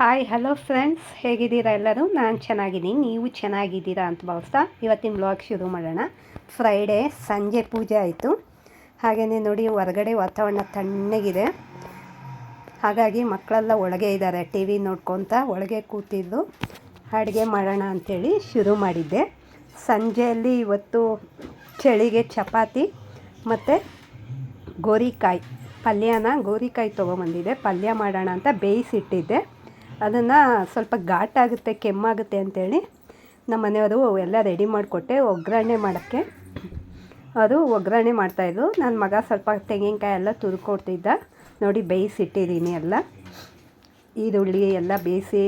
Hi hello friends ಹೇಗಿದ್ದೀರಾ ಎಲ್ಲರೂ? ನಾನು ಚೆನ್ನಾಗಿದ್ದೀನಿ. ನೀವು ಚೆನ್ನಾಗಿದ್ದೀರಾ ಅಂತ ಭಾವಿಸ್ತಾ ಇವತ್ತಿನ ಬ್ಲಾಗ್ ಶುರು ಮಾಡೋಣ. ಫ್ರೈಡೇ ಸಂಜೆ ಪೂಜೆ ಆಯಿತು. ಹಾಗೆಯೇ ನೋಡಿ, ಹೊರಗಡೆ ವಾತಾವರಣ ತಣ್ಣಗಿದೆ. ಹಾಗಾಗಿ ಮಕ್ಕಳೆಲ್ಲ ಒಳಗೆ ಇದ್ದಾರೆ ಟಿ ವಿ ನೋಡ್ಕೊತ ಒಳಗೆ ಕೂತಿದ್ದು. ಅಡುಗೆ ಮಾಡೋಣ ಅಂಥೇಳಿ ಶುರು ಮಾಡಿದ್ದೆ. ಸಂಜೆಯಲ್ಲಿ ಇವತ್ತು ಚಳಿಗೆ ಚಪಾತಿ ಮತ್ತು ಗೋರಿಕಾಯಿ. ಪಲ್ಯನ ಗೋರಿಕಾಯಿ ತೊಗೊಂಬಂದಿದ್ದೆ. ಪಲ್ಯ ಮಾಡೋಣ ಅಂತ ಬೇಯಿಸಿಟ್ಟಿದ್ದೆ. ಅದನ್ನು ಸ್ವಲ್ಪ ಘಾಟಾಗುತ್ತೆ ಕೆಮ್ಮಾಗುತ್ತೆ ಅಂಥೇಳಿ ನಮ್ಮ ಮನೆಯವರು ಎಲ್ಲ ರೆಡಿ ಮಾಡಿಕೊಟ್ಟೆ ಒಗ್ಗರಣೆ ಮಾಡೋಕ್ಕೆ. ಅದು ಒಗ್ಗರಣೆ ಮಾಡ್ತಾಯಿದ್ರು ನನ್ನ ಮಗ ಸ್ವಲ್ಪ ತೆಂಗಿನಕಾಯಿ ಎಲ್ಲ ತುರ್ಕೊಡ್ತಿದ್ದ. ನೋಡಿ ಬೇಯಿಸಿಟ್ಟಿದ್ದೀನಿ ಎಲ್ಲ. ಈರುಳ್ಳಿ ಎಲ್ಲ ಬೇಯಿಸಿ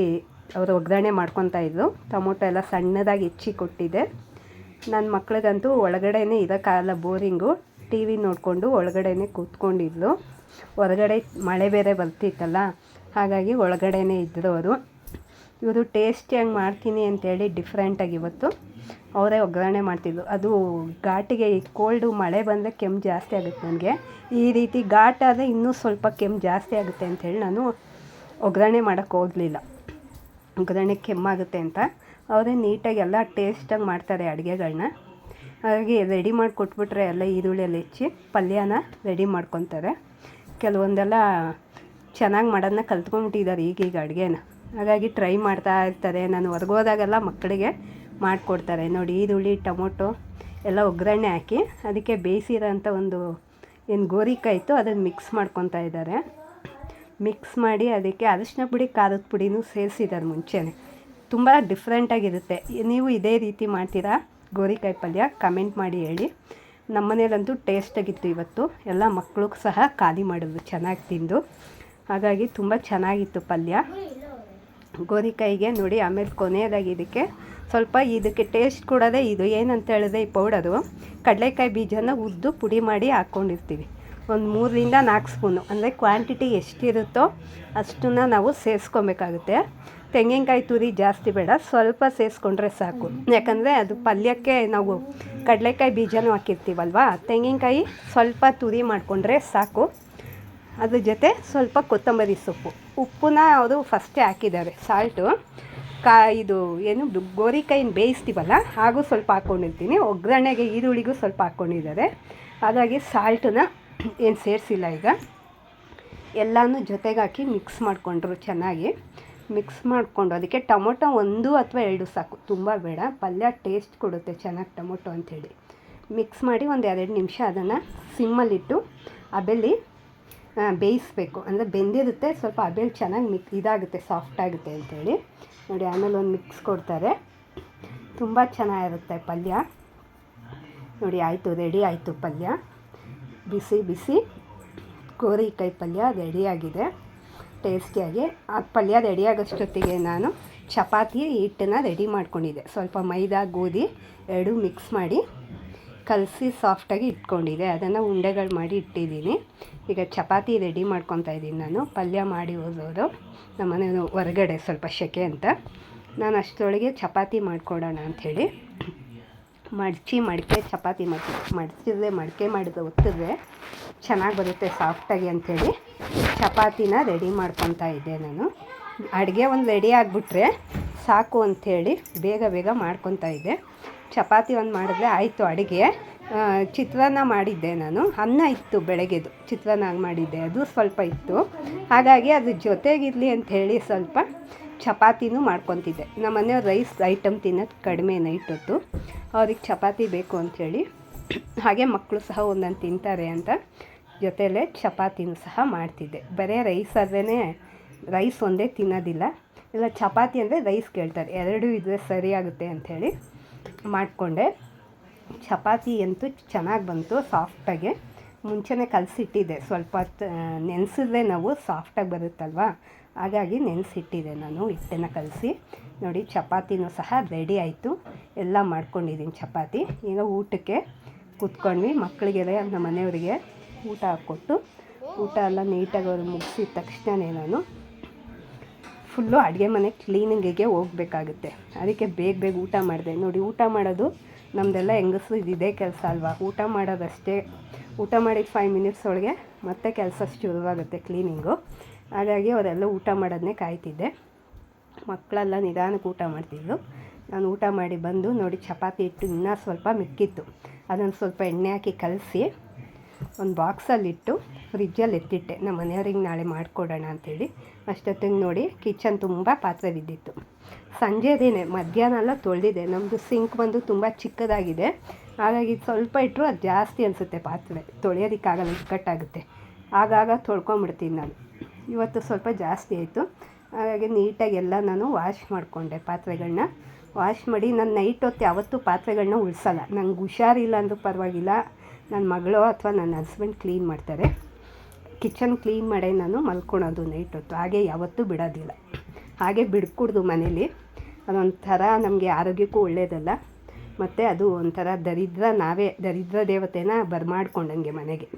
ಅವರು ಒಗ್ಗರಣೆ ಮಾಡ್ಕೊತಾಯಿದ್ರು ಟೊಮೊಟೊ ಎಲ್ಲ ಸಣ್ಣದಾಗಿ ಹೆಚ್ಚಿ ಕೊಟ್ಟಿದ್ದೆ. ನನ್ನ ಮಕ್ಳಿಗಂತೂ ಒಳಗಡೆನೇ ಇರೋಕ್ಕಾಗಲ್ಲ ಬೋರಿಂಗು. ಟಿ ವಿ ನೋಡಿಕೊಂಡು ಒಳಗಡೆನೇ ಕೂತ್ಕೊಂಡಿದ್ಲು. ಹೊರಗಡೆ ಮಳೆ ಬೇರೆ ಬರ್ತಿತ್ತಲ್ಲ ಹಾಗಾಗಿ ಒಳಗಡೆನೇ ಇದ್ದರು ಅವರು ಇವರು ಟೇಸ್ಟಿಯಾಗಿ ಮಾಡ್ತೀನಿ ಅಂತೇಳಿ ಡಿಫ್ರೆಂಟಾಗಿ ಇವತ್ತು. ಅವರೇ ಒಗ್ಗರಣೆ ಮಾಡ್ತಿದ್ರು. ಅದು ಘಾಟಿಗೆ ಕೋಲ್ಡು ಮಳೆ ಬಂದರೆ ಕೆಮ್ಮು ಜಾಸ್ತಿ ಆಗುತ್ತೆ ನನಗೆ. ಈ ರೀತಿ ಘಾಟ್ ಆದರೆ ಇನ್ನೂ ಸ್ವಲ್ಪ ಕೆಮ್ಮು ಜಾಸ್ತಿ ಆಗುತ್ತೆ ಅಂಥೇಳಿ ನಾನು ಒಗ್ಗರಣೆ ಮಾಡೋಕ್ಕೆ ಹೋಗಲಿಲ್ಲ. ಒಗ್ಗರಣೆ ಕೆಮ್ಮಾಗುತ್ತೆ ಅಂತ. ಅವರೇ ನೀಟಾಗಿ ಎಲ್ಲ ಟೇಸ್ಟಾಗಿ ಮಾಡ್ತಾರೆ ಅಡುಗೆಗಳನ್ನ ಹಾಗಾಗಿ ರೆಡಿ ಮಾಡಿ ಕೊಟ್ಬಿಟ್ರೆ ಎಲ್ಲ ಈರುಳ್ಳಿಯಲ್ಲಿ ಹೆಚ್ಚಿ ಪಲ್ಯನ ರೆಡಿ ಮಾಡ್ಕೊತಾರೆ. ಕೆಲವೊಂದೆಲ್ಲ ಚೆನ್ನಾಗಿ ಮಾಡೋದನ್ನ ಕಲ್ತ್ಕೊಂಡ್ಬಿಟ್ಟಿದ್ದಾರೆ ಈಗೀಗ ಅಡುಗೆನ. ಹಾಗಾಗಿ ಟ್ರೈ ಮಾಡ್ತಾ ಇರ್ತಾರೆ. ನಾನು ಹೊರ್ಗೋದಾಗೆಲ್ಲ ಮಕ್ಕಳಿಗೆ ಮಾಡಿಕೊಡ್ತಾರೆ. ನೋಡಿ, ಈರುಳ್ಳಿ, ಟೊಮೊಟೊ ಎಲ್ಲ ಒಗ್ಗರಣೆ ಹಾಕಿ ಅದಕ್ಕೆ ಬೇಯಿಸಿರೋಂಥ ಒಂದು ಏನು ಗೋರಿಕಾಯಿ ಇತ್ತು, ಅದನ್ನು ಮಿಕ್ಸ್ ಮಾಡ್ಕೊತಾ ಇದ್ದಾರೆ. ಮಿಕ್ಸ್ ಮಾಡಿ ಅದಕ್ಕೆ ಅರಿಶಿನ ಪುಡಿ, ಖಾರದ ಪುಡಿನೂ ಸೇರಿಸಿದ್ದಾರೆ ಮುಂಚೆನೇ. ತುಂಬ ಡಿಫ್ರೆಂಟಾಗಿರುತ್ತೆ ನೀವು ಇದೇ ರೀತಿ ಮಾಡ್ತೀರಾ ಗೋರಿಕಾಯಿ ಪಲ್ಯ ಕಮೆಂಟ್ ಮಾಡಿ ಹೇಳಿ. ನಮ್ಮ ಮನೇಲಂತೂ ಟೇಸ್ಟಾಗಿತ್ತು ಇವತ್ತು. ಎಲ್ಲ ಮಕ್ಕಳಿಗೂ ಸಹ ಖಾಲಿ ಮಾಡಿದ್ರು, ಚೆನ್ನಾಗಿ ತಿಂದು. ಹಾಗಾಗಿ ತುಂಬ ಚೆನ್ನಾಗಿತ್ತು ಪಲ್ಯ. ಗೋರಿಕಾಯಿಗೆ ನೋಡಿ, ಆಮೇಲೆ ಕೊನೆಯದಾಗಿ ಇದಕ್ಕೆ ಸ್ವಲ್ಪ ಇದಕ್ಕೆ ಟೇಸ್ಟ್ ಕೊಡೋದೇ ಇದು ಏನಂತ ಹೇಳಿದೆ ಈ ಪೌಡರು ಕಡಲೆಕಾಯಿ ಬೀಜನ ಉದ್ದು ಪುಡಿ ಮಾಡಿ ಹಾಕ್ಕೊಂಡಿರ್ತೀವಿ ಒಂದು ಮೂರರಿಂದ ನಾಲ್ಕು ಸ್ಪೂನು. ಅಂದರೆ ಕ್ವಾಂಟಿಟಿ ಎಷ್ಟಿರುತ್ತೋ ಅಷ್ಟನ್ನ ನಾವು ಸೇರಿಸ್ಕೊಬೇಕಾಗುತ್ತೆ. ತೆಂಗಿನಕಾಯಿ ತುರಿ ಜಾಸ್ತಿ ಬೇಡ, ಸ್ವಲ್ಪ ಸೇರಿಸ್ಕೊಂಡ್ರೆ ಸಾಕು. ಯಾಕಂದರೆ ಅದು ಪಲ್ಯಕ್ಕೆ ನಾವು ಕಡಲೆಕಾಯಿ ಬೀಜನೂ ಹಾಕಿರ್ತೀವಲ್ವಾ? ತೆಂಗಿನಕಾಯಿ ಸ್ವಲ್ಪ ತುರಿ ಮಾಡಿಕೊಂಡ್ರೆ ಸಾಕು. ಅದ್ರ ಜೊತೆ ಸ್ವಲ್ಪ ಕೊತ್ತಂಬರಿ ಸೊಪ್ಪು. ಉಪ್ಪನ್ನ ಅವರು ಫಸ್ಟೇ ಹಾಕಿದ್ದಾರೆ. ಸಾಲ್ಟು ಕಾ, ಇದು ಏನು ಗೋರಿಕಾಯಿನ ಬೇಯಿಸ್ತೀವಲ್ಲ, ಹಾಗೂ ಸ್ವಲ್ಪ ಹಾಕ್ಕೊಂಡಿರ್ತೀನಿ ಒಗ್ಗರಣೆಗೆ ಈರುಳ್ಳಿಗೂ ಸ್ವಲ್ಪ ಹಾಕ್ಕೊಂಡಿದ್ದಾರೆ ಹಾಗಾಗಿ ಸಾಲ್ಟನ್ನ ಏನು ಸೇರಿಸಿಲ್ಲ ಈಗ. ಎಲ್ಲನೂ ಜೊತೆಗೆ ಹಾಕಿ ಮಿಕ್ಸ್ ಮಾಡಿಕೊಂಡ್ರು ಚೆನ್ನಾಗಿ. ಮಿಕ್ಸ್ ಮಾಡಿಕೊಂಡು ಅದಕ್ಕೆ ಟೊಮೊಟೊ ಒಂದು ಅಥವಾ ಎರಡು ಸಾಕು. ತುಂಬ ಬೇಡ. ಪಲ್ಯ ಟೇಸ್ಟ್ ಕೊಡುತ್ತೆ ಚೆನ್ನಾಗಿ ಟೊಮೊಟೊ ಅಂಥೇಳಿ. ಮಿಕ್ಸ್ ಮಾಡಿ ಒಂದು ಎರಡು ನಿಮಿಷ ಅದನ್ನು ಸಿಮ್ಮಲ್ಲಿಟ್ಟು ಅಬೆಲ್ಲಿ ಬೇಯಿಸ್ಬೇಕು. ಅಂದರೆ ಬೆಂದಿರುತ್ತೆ, ಸ್ವಲ್ಪ ಅಬೇಲ್ ಚೆನ್ನಾಗಿ ಮಿಕ್, ಇದಾಗುತ್ತೆ ಸಾಫ್ಟ್ ಆಗುತ್ತೆ ಅಂಥೇಳಿ ನೋಡಿ, ಆಮೇಲೆ ಒಂದು ಮಿಕ್ಸ್ ಕೊಡ್ತಾರೆ. ತುಂಬ ಚೆನ್ನಾಗಿರುತ್ತೆ ಪಲ್ಯ. ನೋಡಿ, ಆಯಿತು ರೆಡಿ ಆಯಿತು ಪಲ್ಯ. ಬಿಸಿ ಬಿಸಿ. ಗೋರಿಕಾಯಿ ಪಲ್ಯ ರೆಡಿಯಾಗಿದೆ ಟೇಸ್ಟಿಯಾಗಿ. ಆ ಪಲ್ಯ ರೆಡಿಯಾಗೋಷ್ಟೊತ್ತಿಗೆ ನಾನು ಚಪಾತಿ ಹಿಟ್ಟನ್ನು ರೆಡಿ ಮಾಡ್ಕೊಂಡಿದ್ದೆ. ಸ್ವಲ್ಪ ಮೈದಾ, ಗೋಧಿ ಎರಡೂ ಮಿಕ್ಸ್ ಮಾಡಿ. ಕಲಸಿ ಸಾಫ್ಟಾಗಿ ಇಟ್ಕೊಂಡಿದೆ. ಅದನ್ನು ಉಂಡೆಗಳು ಮಾಡಿ ಇಟ್ಟಿದ್ದೀನಿ. ಈಗ ಚಪಾತಿ ರೆಡಿ ಮಾಡ್ಕೊತಾ ಇದ್ದೀನಿ ನಾನು. ಪಲ್ಯ ಮಾಡಿ ಹೋದವರು ನಮ್ಮನೆ ಹೊರಗಡೆ ಸ್ವಲ್ಪ ಸೆಕೆ ಅಂತ. ನಾನು ಅಷ್ಟರೊಳಗೆ ಚಪಾತಿ ಮಾಡಿಕೊಡೋಣ ಅಂಥೇಳಿ ಮಡಚಿ, ಮಡಿಕೆ ಚಪಾತಿ ಮಡಿ ಮಡಚಿದ್ರೆ ಮಡಿಕೆ ಮಾಡಿದ ಒತ್ತಿದ್ರೆ ಚೆನ್ನಾಗಿ ಬರುತ್ತೆ ಸಾಫ್ಟಾಗಿ ಅಂಥೇಳಿ ಚಪಾತಿನ ರೆಡಿ ಮಾಡ್ಕೊತಾ ಇದ್ದೆ ನಾನು. ಅಡುಗೆ ಒಂದು ರೆಡಿ ಆಗಿಬಿಟ್ರೆ ಸಾಕು ಅಂಥೇಳಿ ಬೇಗ ಬೇಗ ಮಾಡ್ಕೊತಾ ಇದ್ದೆ. ಚಪಾತಿ ಒಂದು ಮಾಡಿದ್ರೆ ಆಯಿತು ಅಡುಗೆ. ಚಿತ್ರಾನ್ನ ಮಾಡಿದ್ದೆ ನಾನು. ಅನ್ನ ಇತ್ತು ಬೆಳಗ್ಗೆದು. ಚಿತ್ರಾನ್ನ ಮಾಡಿದ್ದೆ. ಅದು ಸ್ವಲ್ಪ ಇತ್ತು. ಹಾಗಾಗಿ ಅದ್ರ ಜೊತೆಗಿರಲಿ ಹೇಳಿ ಸ್ವಲ್ಪ ಚಪಾತಿನೂ ಮಾಡ್ಕೊತಿದ್ದೆ. ನಮ್ಮ ಮನೆಯವ್ರು ರೈಸ್ ಐಟಮ್ ತಿನ್ನೋದು ಕಡಿಮೆ ನೈಟ್ ಹೊತ್ತು ಅವ್ರಿಗೆ ಚಪಾತಿ ಬೇಕು ಅಂಥೇಳಿ ಹಾಗೆ ಮಕ್ಕಳು ಸಹ ಒಂದೊಂದು ತಿಂತಾರೆ ಅಂತ ಜೊತೆಯಲ್ಲೇ ಚಪಾತಿನೂ ಸಹ ಮಾಡ್ತಿದ್ದೆ. ಬರೀ ರೈಸ್ ಆದ್ರೇ ರೈಸ್ ಒಂದೇ ತಿನ್ನೋದಿಲ್ಲ. ಇಲ್ಲ, ಚಪಾತಿ ಅಂದರೆ ರೈಸ್ ಕೇಳ್ತಾರೆ. ಎರಡೂ ಇದ್ದರೆ ಸರಿಯಾಗುತ್ತೆ ಅಂಥೇಳಿ ಮಾಡಿಕೊಂಡೆ. ಚಪಾತಿ ಅಂತೂ ಚೆನ್ನಾಗಿ ಬಂತು ಸಾಫ್ಟಾಗಿ ಮುಂಚೆನೇ ಕಲಸಿಟ್ಟಿದ್ದೆ. ಸ್ವಲ್ಪ ನೆನೆಸಿದ್ರೆ ನಾವು ಸಾಫ್ಟಾಗಿ ಬರುತ್ತಲ್ವ? ಹಾಗಾಗಿ ನೆನೆಸಿಟ್ಟಿದ್ದೆ ನಾನು, ಹಿಟ್ಟನ್ನು ಕಲಸಿ. ನೋಡಿ, ಚಪಾತಿನೂ ಸಹ ರೆಡಿ ಆಯಿತು. ಎಲ್ಲ ಮಾಡ್ಕೊಂಡಿದ್ದೀನಿ ಚಪಾತಿ. ಈಗ ಊಟಕ್ಕೆ ಕೂತ್ಕೊಂಡ್ವಿ. ಮಕ್ಕಳಿಗೆಲ್ಲ ನಮ್ಮ ಮನೆಯವರಿಗೆ ಊಟ ಹಾಕ್ಕೊಟ್ಟು ಊಟ ಎಲ್ಲ ನೀಟಾಗಿ ಅವ್ರು ಮುಗಿಸಿದ ತಕ್ಷಣವೇ ನಾನು ಫುಲ್ಲು ಅಡುಗೆ ಮನೆ ಕ್ಲೀನಿಂಗಿಗೆ ಹೋಗಬೇಕಾಗುತ್ತೆ. ಅದಕ್ಕೆ ಬೇಗ ಬೇಗ ಊಟ ಮಾಡಿದೆ. ನೋಡಿ, ಊಟ ಮಾಡೋದು ನಮ್ಮದೆಲ್ಲ ಹೆಂಗಸು ಇದಿದೆ ಕೆಲಸ ಅಲ್ವಾ? ಊಟ ಮಾಡೋದಷ್ಟೇ. ಊಟ ಮಾಡಿದ ಫೈವ್ ಮಿನಿಟ್ಸ್ ಒಳಗೆ ಮತ್ತೆ ಕೆಲಸ ಶುರುವಾಗುತ್ತೆ ಕ್ಲೀನಿಂಗು. ಹಾಗಾಗಿ ಅವರೆಲ್ಲ ಊಟ ಮಾಡೋದನ್ನೇ ಕಾಯ್ತಿದ್ದೆ. ಮಕ್ಕಳೆಲ್ಲ ನಿಧಾನಕ್ಕೆ ಊಟ ಮಾಡ್ತಿದ್ರು. ನಾನು ಊಟ ಮಾಡಿ ಬಂದು ನೋಡಿ, ಚಪಾತಿ ಇಟ್ಟು ಇನ್ನೂ ಸ್ವಲ್ಪ ಮಿಕ್ಕಿತ್ತು. ಅದನ್ನು ಸ್ವಲ್ಪ ಎಣ್ಣೆ ಹಾಕಿ ಕಲಸಿ ಒಂದು ಬಾಕ್ಸಲ್ಲಿಟ್ಟು ಫ್ರಿಜ್ಜಲ್ಲಿ ಎತ್ತಿಟ್ಟೆ. ನಮ್ಮ ಮನೆಯವ್ರಿಗೆ ನಾಳೆ ಮಾಡಿಕೊಡೋಣ ಅಂಥೇಳಿ ಅಷ್ಟೊತ್ತಿಗೆ ನೋಡಿ ಕಿಚನ್ ತುಂಬ ಪಾತ್ರೆ ಬಿದ್ದಿತ್ತು. ಸಂಜೆದೇನೆ ಮಧ್ಯಾಹ್ನ ಎಲ್ಲ ತೊಳೆದಿದೆ. ನಮ್ಮದು ಸಿಂಕ್ ಬಂದು ತುಂಬ ಚಿಕ್ಕದಾಗಿದೆ. ಹಾಗಾಗಿ ಸ್ವಲ್ಪ ಇಟ್ಟರು ಅದು ಜಾಸ್ತಿ ಅನಿಸುತ್ತೆ ಪಾತ್ರೆ. ತೊಳೆಯೋದಕ್ಕಾಗಲ್ಲ, ಇಕ್ಕಟ್ಟಾಗುತ್ತೆ. ಆಗಾಗ ತೊಳ್ಕೊಂಬಿಡ್ತೀನಿ ನಾನು. ಇವತ್ತು ಸ್ವಲ್ಪ ಜಾಸ್ತಿ ಆಯಿತು. ಹಾಗಾಗಿ ನೀಟಾಗಿ ಎಲ್ಲ ನಾನು ವಾಶ್ ಮಾಡಿಕೊಂಡೆ ಪಾತ್ರೆಗಳನ್ನ ವಾಶ್ ಮಾಡಿ ನಾನು ನೈಟ್ ಹೊತ್ತು ಯಾವತ್ತೂ ಪಾತ್ರೆಗಳನ್ನ ಉಳಿಸಲ್ಲ. ನಂಗೆ ಹುಷಾರಿಲ್ಲ ಅಂದರೂ ಪರವಾಗಿಲ್ಲ. ನನ್ನ ಮಗಳು ಅಥವಾ ನನ್ನ ಹಸ್ಬೆಂಡ್ ಕ್ಲೀನ್ ಮಾಡ್ತಾರೆ. ಕಿಚನ್ ಕ್ಲೀನ್ ಮಾಡೇ ನಾನು ಮಲ್ಕೊಳೋದು ನೈಟ್ ಹೊತ್ತು. ಹಾಗೆ ಯಾವತ್ತೂ ಬಿಡೋದಿಲ್ಲ. ಹಾಗೆ ಬಿಡ್ಕೂಡ್ದು ಮನೇಲಿ. ಅದೊಂಥರ ನಮಗೆ ಆರೋಗ್ಯಕ್ಕೂ ಒಳ್ಳೆಯದಲ್ಲ ಮತ್ತು ಅದು ಒಂಥರ ದರಿದ್ರ ನಾವೇ, ದರಿದ್ರ ದೇವತೆನ ಬರ್ಮಾಡ್ಕೊಂಡಂಗೆ ಮನೆಗೆ.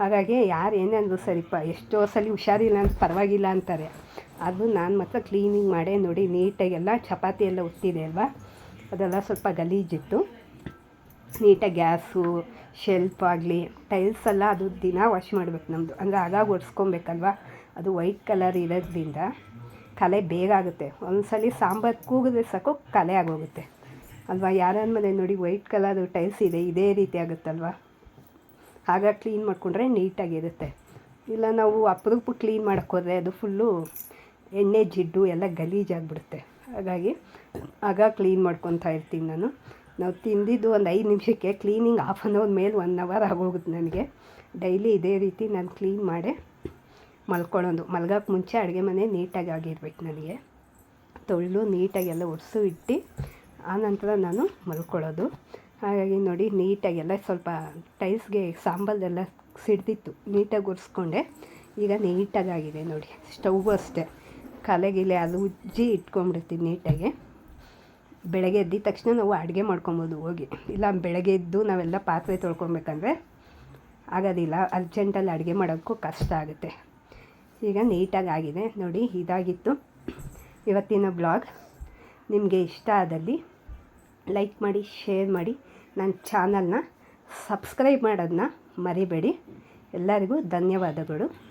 ಹಾಗಾಗಿ ಯಾರು ಏನೇ ಅಂದರೂ ಸರಿಪ್ಪ ಎಷ್ಟೋ ಸಲ ಹುಷಾರಿಲ್ಲ ಅಂತ ಪರವಾಗಿಲ್ಲ ಅಂತಾರೆ. ಅದು ನಾನು ಮಾತ್ರ ಕ್ಲೀನಿಂಗ್ ಮಾಡೇ ನೋಡಿ ನೀಟಾಗೆಲ್ಲ ಚಪಾತಿ ಎಲ್ಲ ಉತ್ತಿದೆ ಅಲ್ವಾ? ಅದೆಲ್ಲ ಸ್ವಲ್ಪ ಗಲೀಜಿತ್ತು. ನೀಟಾಗಿ ಗ್ಯಾಸು ಶೆಲ್ಫ್ ಆಗಲಿ ಟೈಲ್ಸ್ ಎಲ್ಲ ಅದು ದಿನ ವಾಶ್ ಮಾಡಬೇಕು ನಮ್ಮದು ಅಂದರೆ ಆಗಾಗ ಒರೆಸ್ಕೊಬೇಕಲ್ವ ಅದು ವೈಟ್ ಕಲರ್ ಇರೋದ್ರಿಂದ ಕಲೆ ಬೇಗ ಆಗುತ್ತೆ. ಒಂದ್ಸಲ ಸಾಂಬಾರು ಕೂಗಿದ್ರೆ ಸಾಕು ಕಲೆ ಆಗೋಗುತ್ತೆ. ಅಲ್ವಾ? ಯಾರ್ಯಾರ ಮನೆ ನೋಡಿ ವೈಟ್ ಕಲರ್ ಟೈಲ್ಸ್ ಇದೆ, ಇದೇ ರೀತಿ ಆಗುತ್ತಲ್ವ? ಆಗ ಕ್ಲೀನ್ ಮಾಡಿಕೊಂಡ್ರೆ ನೀಟಾಗಿರುತ್ತೆ ಇಲ್ಲ ನಾವು ಅಪರೂಪ ಕ್ಲೀನ್ ಮಾಡೋಕ್ಕೋದ್ರೆ ಅದು ಫುಲ್ಲು ಎಣ್ಣೆ, ಜಿಡ್ಡು ಎಲ್ಲ ಗಲೀಜಾಗಿಬಿಡುತ್ತೆ. ಹಾಗಾಗಿ ಆಗ ಕ್ಲೀನ್ ಮಾಡ್ಕೊತಾ ಇರ್ತೀನಿ ನಾನು. ನಾವು ತಿಂದಿದ್ದು ಒಂದು ಐದು ನಿಮಿಷಕ್ಕೆ ಕ್ಲೀನಿಂಗ್ ಆಫ್ ಆನ್ ಅವರ್ ಮೇಲೆ ಒನ್ ಅವರ್ ಆಗೋಗುತ್ತೆ ನನಗೆ. ಡೈಲಿ ಇದೇ ರೀತಿ ನಾನು ಕ್ಲೀನ್ ಮಾಡಿ ಮಲ್ಕೊಳ್ಳೋದು. ಮಲ್ಗೋಕ್ಕೆ ಮುಂಚೆ ಅಡುಗೆ ಮನೆ ನೀಟಾಗಿ ಆಗಿರ್ಬೇಕು ನನಗೆ. ತೊಳೆದು ನೀಟಾಗಿ ಎಲ್ಲ ಒರೆಸು ಇಟ್ಟು ಆನಂತರ ನಾನು ಮಲ್ಕೊಳ್ಳೋದು. ಹಾಗಾಗಿ ನೋಡಿ ನೀಟಾಗೆಲ್ಲ ಸ್ವಲ್ಪ ಟೈಲ್ಸ್ಗೆ ಸಾಂಬಲ್ದೆಲ್ಲ ಸಿಡ್ದಿತ್ತು. ನೀಟಾಗಿ ಒರೆಸ್ಕೊಂಡೆ. ಈಗ ನೀಟಾಗಿ ಆಗಿದೆ ನೋಡಿ. ಸ್ಟವ್ ಅಷ್ಟೇ. ಕಲೆಗಿಲೆ ಅದು ಉಜ್ಜಿ ಇಟ್ಕೊಂಡ್ಬಿಡ್ತೀನಿ ನೀಟಾಗಿ. ಬೆಳಗ್ಗೆ ಎದ್ದಿದ ತಕ್ಷಣ ನಾವು ಅಡುಗೆ ಮಾಡ್ಕೊಬೋದು ಹೋಗಿ. ಇಲ್ಲ, ಬೆಳಗ್ಗೆ ಎದ್ದು ನಾವೆಲ್ಲ ಪಾತ್ರೆ ತೊಳ್ಕೊಬೇಕಂದ್ರೆ ಆಗೋದಿಲ್ಲ. ಅರ್ಜೆಂಟಲ್ಲಿ ಅಡುಗೆ ಮಾಡೋಕ್ಕೂ ಕಷ್ಟ ಆಗುತ್ತೆ. ಈಗ ನೀಟಾಗಿ ಆಗಿದೆ. ನೋಡಿ, ಇದಾಗಿತ್ತು ಇವತ್ತಿನ ಬ್ಲಾಗ್. ನಿಮಗೆ ಇಷ್ಟ ಆದಲ್ಲಿ ಲೈಕ್ ಮಾಡಿ, ಶೇರ್ ಮಾಡಿ. ನನ್ನ ಚಾನಲ್ನ ಸಬ್ಸ್ಕ್ರೈಬ್ ಮಾಡೋದನ್ನ ಮರಿಬೇಡಿ. ಎಲ್ಲರಿಗೂ ಧನ್ಯವಾದಗಳು.